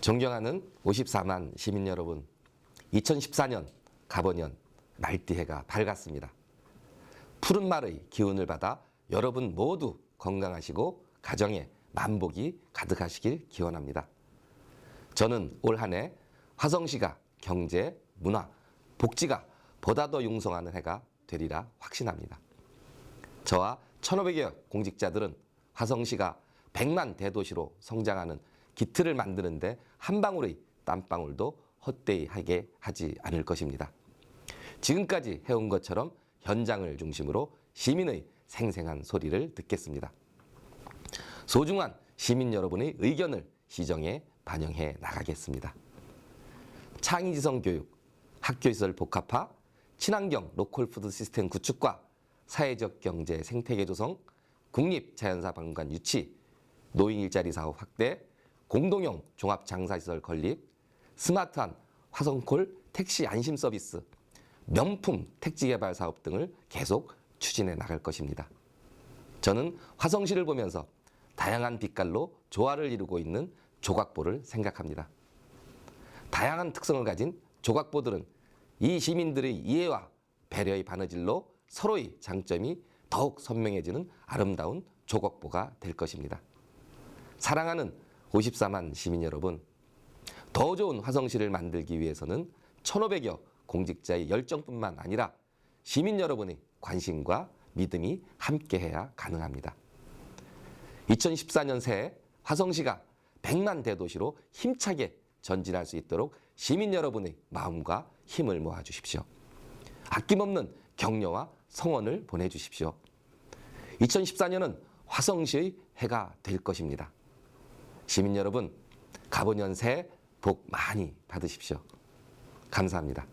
존경하는 54만 시민 여러분, 2014년 가보년 말띠해가 밝았습니다. 푸른 말의 기운을 받아 여러분 모두 건강하시고 가정에 만복이 가득하시길 기원합니다. 저는 올 한 해 화성시가 경제, 문화, 복지가 보다 더 융성하는 해가 되리라 확신합니다. 저와 1,500여 공직자들은 화성시가 100만 대도시로 성장하는 기틀을 만드는데 한 방울의 땀방울도 헛되이 하게 하지 않을 것입니다. 지금까지 해온 것처럼 현장을 중심으로 시민의 생생한 소리를 듣겠습니다. 소중한 시민 여러분의 의견을 시정에 반영해 나가겠습니다. 창의지성 교육, 학교시설 복합화, 친환경 로컬푸드 시스템 구축과 사회적 경제 생태계 조성, 국립자연사박물관 유치, 노인 일자리 사업 확대, 공동형 종합장사시설 건립, 스마트한 화성콜 택시 안심 서비스, 명품 택지 개발 사업 등을 계속 추진해 나갈 것입니다. 저는 화성시를 보면서 다양한 빛깔로 조화를 이루고 있는 조각보를 생각합니다. 다양한 특성을 가진 조각보들은 이 시민들의 이해와 배려의 바느질로 서로의 장점이 더욱 선명해지는 아름다운 조각보가 될 것입니다. 사랑하는 54만 시민 여러분, 더 좋은 화성시를 만들기 위해서는 1,500여 공직자의 열정뿐만 아니라 시민 여러분의 관심과 믿음이 함께해야 가능합니다. 2014년 새해 화성시가 100만 대도시로 힘차게 전진할 수 있도록 시민 여러분의 마음과 힘을 모아 주십시오. 아낌없는 격려와 성원을 보내주십시오. 2014년은 화성시의 해가 될 것입니다. 시민 여러분, 가보년 새해 복 많이 받으십시오. 감사합니다.